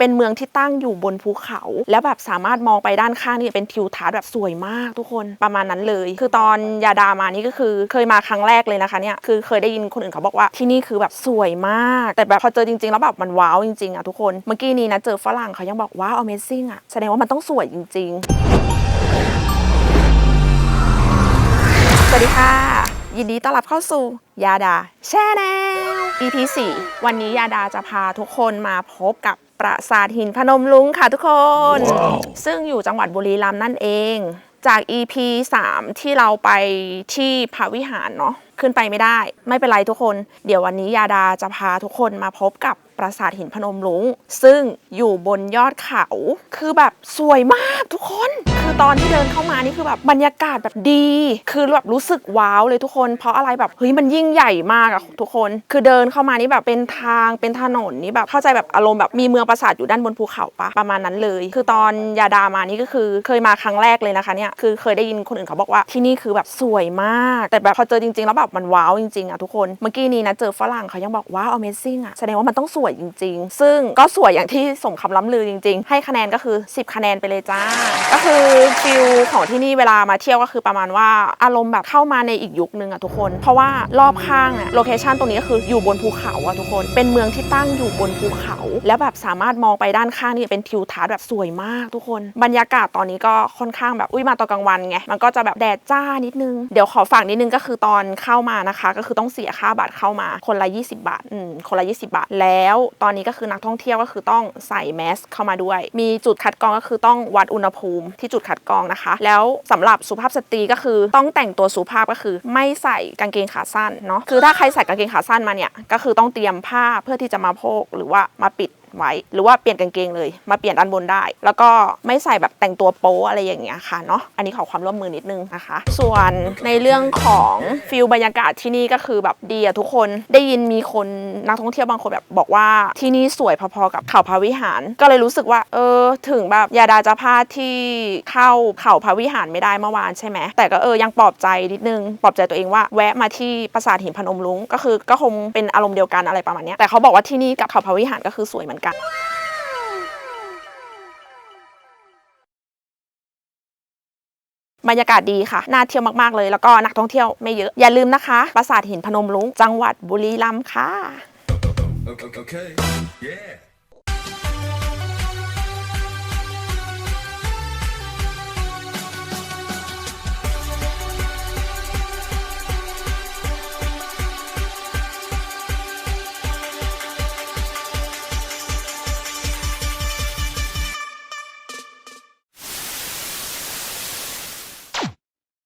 เป็นเมืองที่ตั้งอยู่บนภูเขา แล้วแบบสามารถมองไปด้านข้างนี่เป็นทิวทัศน์แบบสวยมากทุกคนประมาณนั้นเลย คือตอนยาดามานี่ก็คือเคยมาครั้งแรกเลยนะคะเนี่ยคือเคยได้ยินคนอื่นเขาบอกว่าที่นี่คือแบบสวยมาก แต่แบบพอเจอจริงๆ แล้วแบบมันว้าวจริงๆอะทุกคนเมื่อกี้นี้นะเจอฝรั่งเขายังบอกว้าว Amazing อะแสดงว่ามันต้องสวยจริง ๆ สวัสดีค่ะ ยินดีต้อนรับเข้าสู่ยาดาแช่แนว EP 4วันนี้ยาดาจะพาทุกคนมาพบกับ ปราสาทหินพนมลุงค่ะทุกคนซึ่งอยู่จังหวัดบุรีรัมย์นั่นเอง จาก EP 3 ที่เราไปที่พระวิหารเนาะขึ้นไปไม่ได้ ไม่เป็นไรทุกคน เดี๋ยววันนี้ยาดาจะพาทุกคนมาพบกับ ปราสาทหินพนมลุงซึ่งอยู่บนยอดเขา คือแบบสวยมากทุกคน คือตอนที่เดินเข้ามานี่คือแบบบรรยากาศแบบดี คือแบบรู้สึกว้าวเลยทุกคน เพราะอะไรแบบเฮ้ยมันยิ่งใหญ่มากอะทุกคน คือเดินเข้ามานี่แบบเป็นทางเป็นถนนนี่แบบเข้าใจแบบอารมณ์แบบมีเมืองปราสาทอยู่ด้านบนภูเขาปะประมาณนั้นเลย คือตอนยาดามานี่ก็คือเคยมาครั้งแรกเลยนะคะเนี่ยคือเคยได้ยินคนอื่นเขาบอกว่าที่นี่คือแบบสวยมาก แต่แบบพอเจอจริงๆแล้วแบบมันว้าวจริงๆอะทุกคนเมื่อกี้นี้นะเจอฝรั่งเขายังบอกว้าว Amazing อะแสดงว่ามันต้องสวยจริง ๆ ซึ่งก็สวยอย่างที่สมคำล้ำลือจริง ๆ ให้คะแนนก็คือ 10 คะแนนไปเลยจ้า ก็คือฟิลของที่นี่เวลามาเที่ยวก็คือประมาณว่าอารมณ์แบบเข้ามาในอีกยุคนึงอะทุกคน เพราะว่ารอบข้างอะโลเคชันตรงนี้ก็คืออยู่บนภูเขาอะทุกคน เป็นเมืองที่ตั้งอยู่บนภูเขา แล้วแบบสามารถมองไปด้านข้างนี่เป็นทิวทัศน์แบบสวยมากทุกคน บรรยากาศตอนนี้ก็ค่อนข้างแบบอุ้ยมาตอนกลางวันไงมันก็จะแบบแดดจ้านิดนึงเดี๋ยวขอฝากนิดนึงก็คือตอนเข้ามานะคะ ก็คือต้องเสียค่าบัตรเข้ามาคนละ 20 บาทอืมคนละ 20 บาทแล้วล้วตอนนี้ก็คือนักท่องเที่ยวก็คือต้องใส่แมสเข้ามาด้วย มีจุดคัดกรองก็คือต้องวัดอุณหภูมิที่จุดคัดกรองนะคะ แล้วสำหรับสุภาพสตรีก็คือต้องแต่งตัวสุภาพก็คือ ไม่ใส่กางเกงขาสั้นเนาะคือถ้าใครใส่กางเกงขาสั้นมาเนี่ยก็คือต้องเตรียมผ้าเพื่อที่จะมาโพกหรือว่ามาปิด ไว้ หรือว่าเปลี่ยนกางเกงเลย มาเปลี่ยนด้านบนได้ แล้วก็ไม่ใส่แบบแต่งตัวโป๊อะไรอย่างเงี้ยค่ะเนาะอันนี้ขอความร่วมมือนิดนึงนะคะ ส่วนในเรื่องของฟิลบรรยากาศที่นี่ก็คือแบบดีอะทุกคนได้ยินมีคนนักท่องเที่ยวบางคนแบบบอกว่าที่นี่สวยพอๆกับเขาพระวิหาร ก็เลยรู้สึกว่า เออ ถึงแบบยาดาจะพลาดที่เข้าเขาพระวิหารไม่ได้เมื่อวานใช่ไหมแต่ก็เออยังปลอบใจนิดนึงปลอบใจตัวเองว่าแวะมาที่ปราสาทหินพนมรุ้งก็คือก็คงเป็นอารมณ์เดียวกันอะไรประมาณเนี้ยแต่เขาบอกว่าที่นี่กับเขาพระวิหารก็คือสวยเหมือนกันบรรยากาศดีค่ะ น่าเที่ยวมาก ๆ เลย แล้วก็นักท่องเที่ยวไม่เยอะ อย่าลืมนะคะ ปราสาทหินพนมรุ้ง จังหวัดบุรีรัมย์ค่ะ Okay. okay. Yeah.